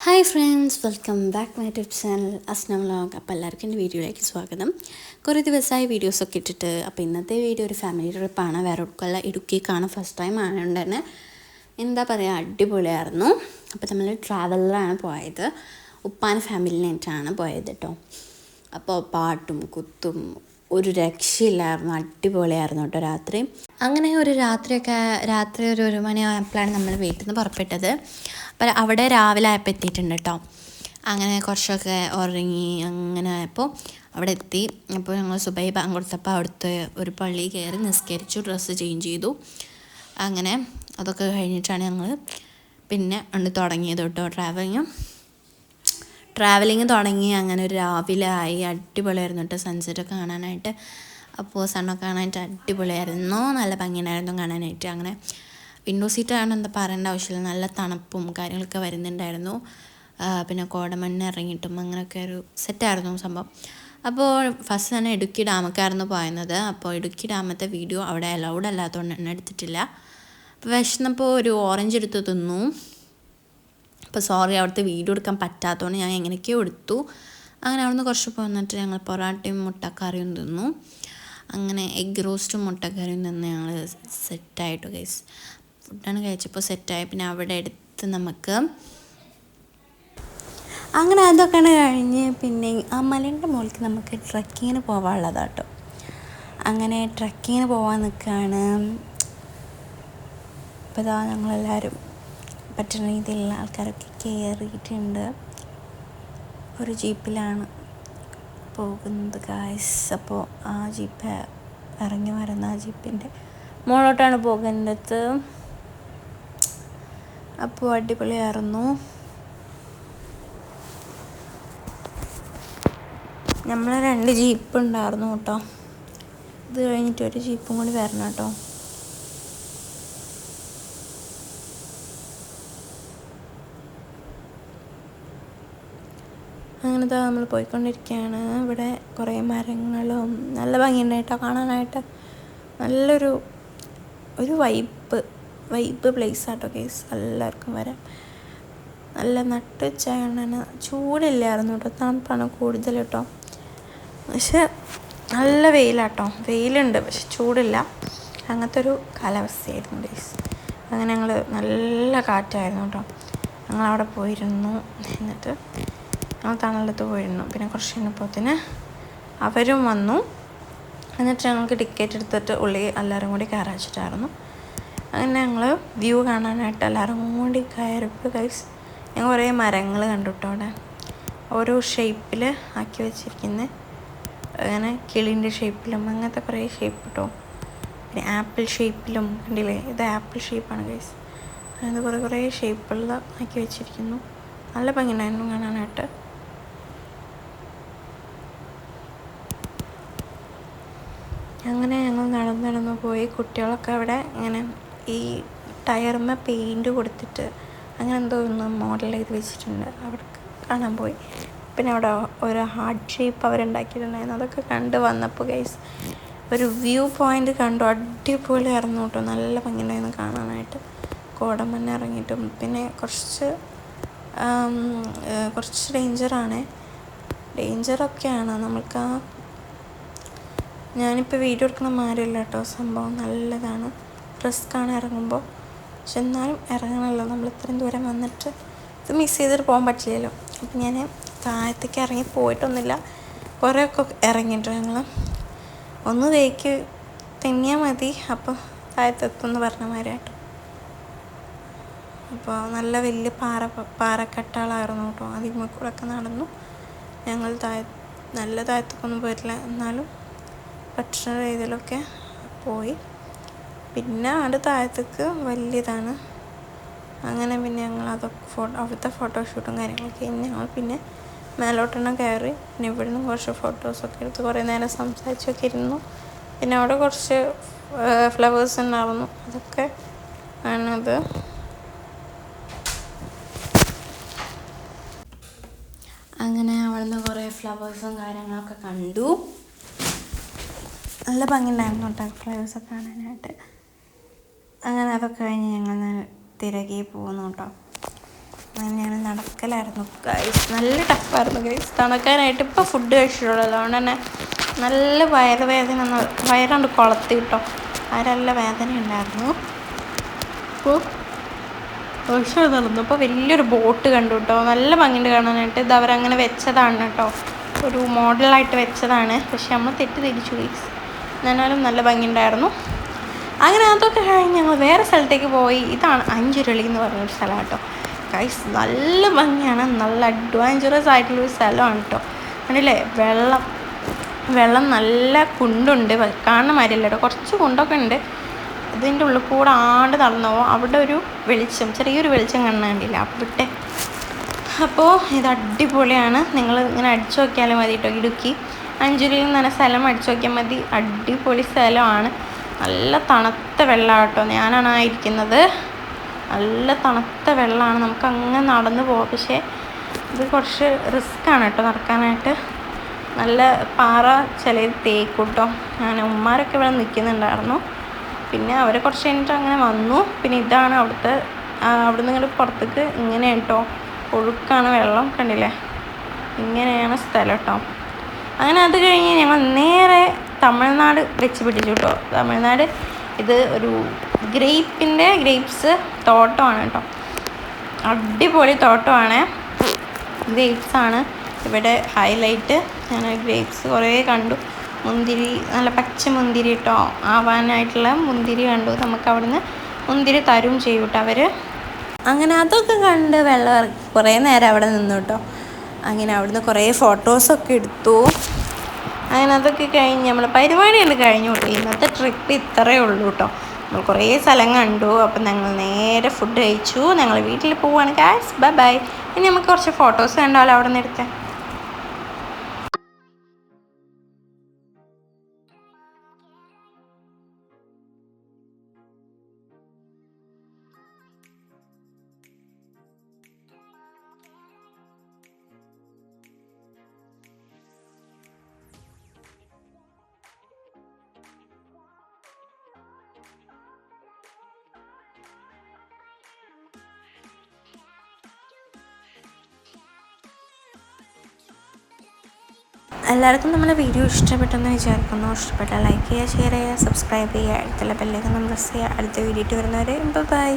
Hi friends welcome back my tube channel Asnam vlog അപ്പോൾ എല്ലാവർക്കും എന്റെ വീഡിയോയിലേക്ക് സ്വാഗതം. കുറേ ദിവസമായി വീഡിയോസൊക്കെ ഇട്ടിട്ട് അപ്പോൾ ഇന്നത്തെ വീഡിയോ ഒരു ഫാമിലി ട്രിപ്പാണ് വേറെ ഒടുക്കല്ല ഇടുക്കിക്കാണ് ഫസ്റ്റ് ടൈം ആയതുകൊണ്ട് തന്നെ എന്താ പറയുക അടിപൊളിയായിരുന്നു. അപ്പോൾ നമ്മൾ ട്രാവലറാണ് പോയത്. ഉപ്പാൻ ഫാമിലിനായിട്ടാണ് പോയത് കേട്ടോ. അപ്പോൾ പാട്ടും കുത്തും ഒരു രക്ഷയില്ലായിരുന്നു അടിപൊളിയായിരുന്നു കേട്ടോ രാത്രി. അങ്ങനെ ഒരു രാത്രിയൊക്കെ രാത്രി ഒരു ഒരു മണിയായപ്പോഴാണ് നമ്മൾ വീട്ടിൽ നിന്ന് പുറപ്പെട്ടത്. അപ്പം അവിടെ രാവിലെ ആയപ്പോൾ എത്തിയിട്ടുണ്ട് കേട്ടോ. അങ്ങനെ കുറച്ചൊക്കെ ഉറങ്ങി അങ്ങനെ ആയപ്പോൾ അവിടെ എത്തി. അപ്പോൾ ഞങ്ങൾ സുബൈ ബാങ്ക് കൊടുത്തപ്പോൾ അവിടുത്തെ ഒരു പള്ളി കയറി നിസ്കരിച്ചു ഡ്രസ്സ് ചേഞ്ച് ചെയ്തു. അങ്ങനെ അതൊക്കെ കഴിഞ്ഞിട്ടാണ് ഞങ്ങൾ പിന്നെ ഉണ്ട് തുടങ്ങിയത് കേട്ടോ ട്രാവലിങ് ട്രാവലിങ് തുടങ്ങി അങ്ങനെ ഒരു രാവിലെ ആയി. അടിപൊളിയായിരുന്നു കേട്ടോ സൺസെറ്റൊക്കെ കാണാനായിട്ട്. അപ്പോൾ സണ്ണൊക്കെ കാണാനായിട്ട് അടിപൊളിയായിരുന്നു. നല്ല ഭംഗിയുണ്ടായിരുന്നു കാണാനായിട്ട്. അങ്ങനെ വിൻഡോ സീറ്റാണ് എന്താ പറയേണ്ട ആവശ്യമില്ല. നല്ല തണുപ്പും കാര്യങ്ങളൊക്കെ വരുന്നുണ്ടായിരുന്നു. പിന്നെ കോടമണ്ണ് ഇറങ്ങിയിട്ടും അങ്ങനെയൊക്കെ ഒരു സെറ്റായിരുന്നു സംഭവം. അപ്പോൾ ഫസ്റ്റ് തന്നെ ഇടുക്കി ഡാമൊക്കെയായിരുന്നു പോയിരുന്നത്. അപ്പോൾ ഇടുക്കി ഡാമത്തെ വീഡിയോ അവിടെ അലൗഡ് അല്ലാത്തതുകൊണ്ട് തന്നെ എടുത്തിട്ടില്ല. അപ്പോൾ വിശന്നപ്പോൾ ഒരു ഓറഞ്ച് എടുത്ത് തിന്നു. അപ്പോൾ സോറി അവിടുത്തെ വീഡിയോ എടുക്കാൻ പറ്റാത്തതുകൊണ്ട് ഞാൻ എങ്ങനെയൊക്കെയോ എടുത്തു. അങ്ങനെ അവിടുന്ന് കുറച്ച് പോന്നിട്ട് ഞങ്ങൾ പൊറാട്ടയും മുട്ടക്കറിയും തിന്നു. അങ്ങനെ എഗ് റോസ്റ്റും മുട്ടക്കറിയും തിന്ന് ഞങ്ങൾ സെറ്റായിട്ട് കഴിച്ച് ഫുഡാണ് കഴിച്ചപ്പോൾ സെറ്റായി പിന്നെ അവിടെ എടുത്ത് നമുക്ക് അങ്ങനെ അതൊക്കെയാണ് കഴിഞ്ഞ്. പിന്നെ ആ മലേന്റെ മുകളിലേക്ക് നമുക്ക് ട്രക്കിങ്ങിന് പോകാനുള്ളതാട്ടോ അങ്ങനെ ട്രക്കിങ്ങിന് പോകാൻ നിൽക്കുകയാണ്. ഇപ്പോൾ ഇതാ ഞങ്ങളെല്ലാവരും. പറ്റുന്ന രീതിയിലുള്ള ആൾക്കാരൊക്കെ കയറിയിട്ടുണ്ട്. ഒരു ജീപ്പിലാണ് പോകുന്നത് ഗായ്സ് അപ്പോൾ ആ ജീപ്പ് ഇറങ്ങി വരുന്ന ആ ജീപ്പിന്റെ മുകളിലോട്ടാണ് പോകേണ്ടത് അപ്പോൾ അടിപൊളിയായിരുന്നു നമ്മൾ രണ്ട് ജീപ്പ് ഉണ്ടായിരുന്നു കേട്ടോ. ഇത് കഴിഞ്ഞിട്ട് ഒരു ജീപ്പും കൂടി വരണം കേട്ടോ. അങ്ങനെ നമ്മൾ പോയിക്കൊണ്ടിരിക്കുകയാണ് ഇവിടെ കുറേ മരങ്ങളും നല്ല ഭംഗിയുണ്ട് കേട്ടോ കാണാനായിട്ട്. നല്ലൊരു ഒരു വൈബ് വൈബ് പ്ലേസ് ആട്ടോ കേസ് എല്ലാവർക്കും വരാം നല്ല നട്ട് നട്ടുച്ചാണ് ചൂടില്ലായിരുന്നു കേട്ടോ തണുപ്പാണ് കൂടുതൽ കേട്ടോ. പക്ഷെ നല്ല വെയിലാട്ടോ വെയിലുണ്ട് പക്ഷെ ചൂടില്ല. അങ്ങനത്തെ ഒരു കാലാവസ്ഥയായിരുന്നു ഡേയ്സ് അങ്ങനെ ഞങ്ങൾ നല്ല കാറ്റായിരുന്നു കേട്ടോ. ഞങ്ങളവിടെ പോയിരുന്നു. എന്നിട്ട് തണലത്ത് പോയിരുന്നു പിന്നെ കുറച്ച് കഴിഞ്ഞപ്പോത്തിന് അവരും വന്നു. എന്നിട്ട് ഞങ്ങൾക്ക് ടിക്കറ്റ് എടുത്തിട്ട് ഉള്ളി എല്ലാവരും കൂടി കയറി വെച്ചിട്ടായിരുന്നു. അങ്ങനെ ഞങ്ങൾ വ്യൂ കാണാനായിട്ട് എല്ലാവരും കൂടി കയറിപ്പോൾ കൈസ് ഞങ്ങൾ കുറേ മരങ്ങൾ കണ്ടു കേട്ടോ അവിടെ? ഓരോ ഷേപ്പിൽ ആക്കി വെച്ചിരിക്കുന്നത് അങ്ങനെ കിളിന്റെ ഷേപ്പിലും അങ്ങനത്തെ കുറേ ഷേപ്പ് കേട്ടോ പിന്നെ ആപ്പിൾ ഷേപ്പിലും കണ്ടില്ലേ? ഇത് ആപ്പിൾ ഷേപ്പാണ് ഗൈസ് അങ്ങനെ കുറേ കുറേ ഷേപ്പുള്ള ആക്കി വെച്ചിരിക്കുന്നു. നല്ല ഭംഗിയുണ്ടായിരുന്നു കാണാനായിട്ട് അങ്ങനെ ഞങ്ങൾ നടന്ന് നടന്ന് പോയി. കുട്ടികളൊക്കെ അവിടെ ഇങ്ങനെ ഈ ടയറിന് പെയിന്റ് കൊടുത്തിട്ട് അങ്ങനെ എന്തോ ഒന്ന് മോഡൽ ചെയ്ത് വെച്ചിട്ടുണ്ട്. അവിടെ കാണാൻ പോയി. പിന്നെ അവിടെ ഒരു ഹാർട്ട് ഷേപ്പ് അവരുണ്ടാക്കിയിട്ടുണ്ടായിരുന്നു. അതൊക്കെ കണ്ട് വന്നപ്പോൾ ഗൈസ് ഒരു വ്യൂ പോയിന്റ് കണ്ടു. അടിപൊളിയായിരുന്നു കേട്ടോ. നല്ല ഭംഗിയുണ്ടായിരുന്നു കാണാനായിട്ട്. കോടമഞ്ഞ് ഇറങ്ങിയിട്ടും. പിന്നെ കുറച്ച് കുറച്ച് ഡേഞ്ചറാണ് ഡേഞ്ചറൊക്കെയാണ് നമ്മൾക്ക് ആ ഞാനിപ്പോൾ വീഡിയോ എടുക്കുന്ന മാറില്ല കേട്ടോ സംഭവം നല്ലതാണ്. റിസ്ക്കാണ് ഇറങ്ങുമ്പോൾ പക്ഷെ എന്നാലും ഇറങ്ങണമല്ലോ നമ്മൾ ഇത്രയും ദൂരം വന്നിട്ട് ഇത് മിസ് ചെയ്തിട്ട് പോകാൻ പറ്റില്ലല്ലോ. അപ്പം ഞാൻ താഴത്തേക്ക് ഇറങ്ങി പോയിട്ടൊന്നുമില്ല. കുറേയൊക്കെ ഇറങ്ങിയിട്ട് ഞങ്ങൾ ഒന്ന് തേക്ക് തെന്നിയാൽ മതി. അപ്പോൾ താഴത്തെത്തുമെന്ന് പറഞ്ഞ മാതിരിയാട്ടോ അപ്പോൾ നല്ല വലിയ പാറ പാറക്കെട്ടാളായിരുന്നു കേട്ടോ കൂടെ ഒക്കെ നടന്നു. ഞങ്ങൾ താഴ നല്ല താഴത്തേക്കൊന്നും പോയിട്ടില്ല. എന്നാലും പറ്റുന്ന രീതിയിലൊക്കെ പോയി. പിന്നെ അവിടെ താഴത്തേക്ക് വലിയതാണ്. അങ്ങനെ പിന്നെ ഞങ്ങൾ അതൊക്കെ ഫോട്ടോ അവിടുത്തെ ഫോട്ടോഷൂട്ടും കാര്യങ്ങളൊക്കെ കഴിഞ്ഞ് ഞങ്ങൾ പിന്നെ മേലോട്ടെണ്ണം കയറി പിന്നെ ഇവിടുന്ന് കുറച്ച് ഫോട്ടോസൊക്കെ എടുത്ത് കുറേ നേരം സംസാരിച്ചൊക്കെ ഇരുന്നു. പിന്നെ അവിടെ കുറച്ച് ഫ്ലവേഴ്സ് ഉണ്ടായിരുന്നു. അതൊക്കെ ആണത്. അങ്ങനെ അവിടുന്ന് കുറേ ഫ്ലവേഴ്സും കാര്യങ്ങളൊക്കെ കണ്ടു. നല്ല ഭംഗിയുണ്ടായിരുന്നു കേട്ടോ ഫ്ലവേഴ്സൊക്കെ കാണാനായിട്ട്. അങ്ങനെ അതൊക്കെ കഴിഞ്ഞ് ഞങ്ങൾ തിരകെ പോകുന്നു കേട്ടോ. അങ്ങനെ ഞങ്ങൾ നടക്കലായിരുന്നു. ഗൈസ് നല്ല ടഫായിരുന്നു ഗൈസ് തണുക്കാനായിട്ട് ഇപ്പോൾ ഫുഡ് കഴിച്ചിട്ടുള്ളൂ. അതുകൊണ്ട് തന്നെ നല്ല വയറുവേദന വയറുണ്ട് കുളത്തി കിട്ടോ. അതിനെല്ലാം വേദന ഉണ്ടായിരുന്നു. അപ്പോൾ പക്ഷേ നടന്നു. അപ്പോൾ വലിയൊരു ബോട്ട് കണ്ടു കേട്ടോ. നല്ല ഭംഗിയുണ്ട് കാണാനായിട്ട്. ഇത് അവരങ്ങനെ വെച്ചതാണ് കേട്ടോ. ഒരു മോഡലായിട്ട് വെച്ചതാണ്. പക്ഷെ നമ്മൾ തെറ്റിദ്ധരിച്ചു ഗൈസ് എന്നാലും നല്ല ഭംഗിയുണ്ടായിരുന്നു. അങ്ങനെ അതൊക്കെ കഴിഞ്ഞ് ഞങ്ങൾ വേറെ സ്ഥലത്തേക്ക് പോയി. ഇതാണ് അഞ്ചുരുളി എന്ന് പറഞ്ഞൊരു സ്ഥലം കേട്ടോ. ഗൈസ് നല്ല ഭംഗിയാണ്. നല്ല അഡ്വഞ്ചറസ് ആയിട്ടുള്ളൊരു സ്ഥലമാണ് കേട്ടോ. കണ്ടില്ലേ? വെള്ളം. വെള്ളം നല്ല കുണ്ടുണ്ട്. കാണുന്ന മാതിരിയല്ല കേട്ടോ. കുറച്ച് കുണ്ടൊക്കെ ഉണ്ട്. ഇതിന്റെ ഉള്ളിൽ കൂടെ ആണ്ട് നടന്നോ? അവിടെ ഒരു വെളിച്ചം ചെറിയൊരു വെളിച്ചം കാണാൻ കണ്ടില്ല? അവിടെ അപ്പോൾ ഇത് അടിപൊളിയാണ്. നിങ്ങൾ ഇങ്ങനെ അടിച്ചു നോക്കിയാലും മതി കേട്ടോ. ഇടുക്കി. അഞ്ചുരിയിൽ നിന്ന് തന്നെ സ്ഥലം അടിച്ചു നോക്കിയാൽ മതി. അടിപൊളി സ്ഥലമാണ്. നല്ല തണുത്ത വെള്ളമാണ് കേട്ടോ ഞാനാണ് ഇരിക്കുന്നത്. നല്ല തണുത്ത വെള്ളമാണ് നമുക്ക് അങ്ങനെ നടന്നു പോകാം പക്ഷേ ഇത് കുറച്ച് റിസ്ക്കാണ് കേട്ടോ നടക്കാനായിട്ട്. നല്ല പാറ ചില തേക്കൂട്ടോ. ഞാൻ ഉമ്മാരൊക്കെ ഇവിടെ നിൽക്കുന്നുണ്ടായിരുന്നു. പിന്നെ അവർ കുറച്ച് കഴിഞ്ഞിട്ട് അങ്ങനെ വന്നു. പിന്നെ ഇതാണ് അവിടുത്തെ അവിടെ നിന്ന് പുറത്തേക്ക് ഇങ്ങനെ കേട്ടോ. ഒഴുക്കാണ് വെള്ളം. കണ്ടില്ലേ? ഇങ്ങനെയാണ് സ്ഥലം കേട്ടോ. അങ്ങനെ അത് കഴിഞ്ഞ് ഞങ്ങൾ നേരെ തമിഴ്നാട് വെച്ച് പിടിച്ചു കേട്ടോ. തമിഴ്നാട് ഇത് ഒരു ഗ്രേപ്പിന്റെ ഗ്രേപ്സ് തോട്ടമാണ് കേട്ടോ. അടിപൊളി തോട്ടമാണ്. ഗ്രേപ്സാണ് ഇവിടെ ഹൈലൈറ്റ്. ഞാൻ ഗ്രേപ്സ് കുറേ കണ്ടു. മുന്തിരി നല്ല പച്ച മുന്തിരി കേട്ടോ. ആവാനായിട്ടുള്ള മുന്തിരി കണ്ടു. നമുക്ക് അവിടുന്ന് മുന്തിരി തരും ചെയ്യും കേട്ടോ അവർ അങ്ങനെ അതൊക്കെ കണ്ട് വെള്ളം കുറേ നേരം അവിടെ നിന്നു കേട്ടോ. അങ്ങനെ അവിടുന്ന് കുറേ ഫോട്ടോസൊക്കെ എടുത്തു. അങ്ങനെ അതൊക്കെ കഴിഞ്ഞ് നമ്മൾ പരിപാടികൾ കഴിഞ്ഞു. കേട്ടോ ഇന്നത്തെ ട്രിപ്പ് ഇത്രയേ ഉള്ളൂ കേട്ടോ നമ്മൾ കുറേ സ്ഥലം കണ്ടു. അപ്പം ഞങ്ങൾ നേരെ ഫുഡ് കഴിച്ചു. ഞങ്ങൾ വീട്ടിൽ പോവുകയാണ് കാസ് ബൈ ബൈ ഇനി നമുക്ക് കുറച്ച് ഫോട്ടോസ് കണ്ടാലോ അവിടെ നിന്ന് എടുത്തേ. എല്ലാവർക്കും നമ്മുടെ വീഡിയോ ഇഷ്ടപ്പെട്ടെന്ന് വിചാരിക്കുന്നു. ഇഷ്ടപ്പെട്ടാൽ ലൈക്ക് ചെയ്യുക ഷെയർ ചെയ്യുക സബ്സ്ക്രൈബ് ചെയ്യുക. അടുത്തുള്ള ബെല്ലേക്ക് നമ്മൾ പ്രസ് ചെയ്യുക. അടുത്ത വീഡിയോ വരുന്നവരെ ബൈ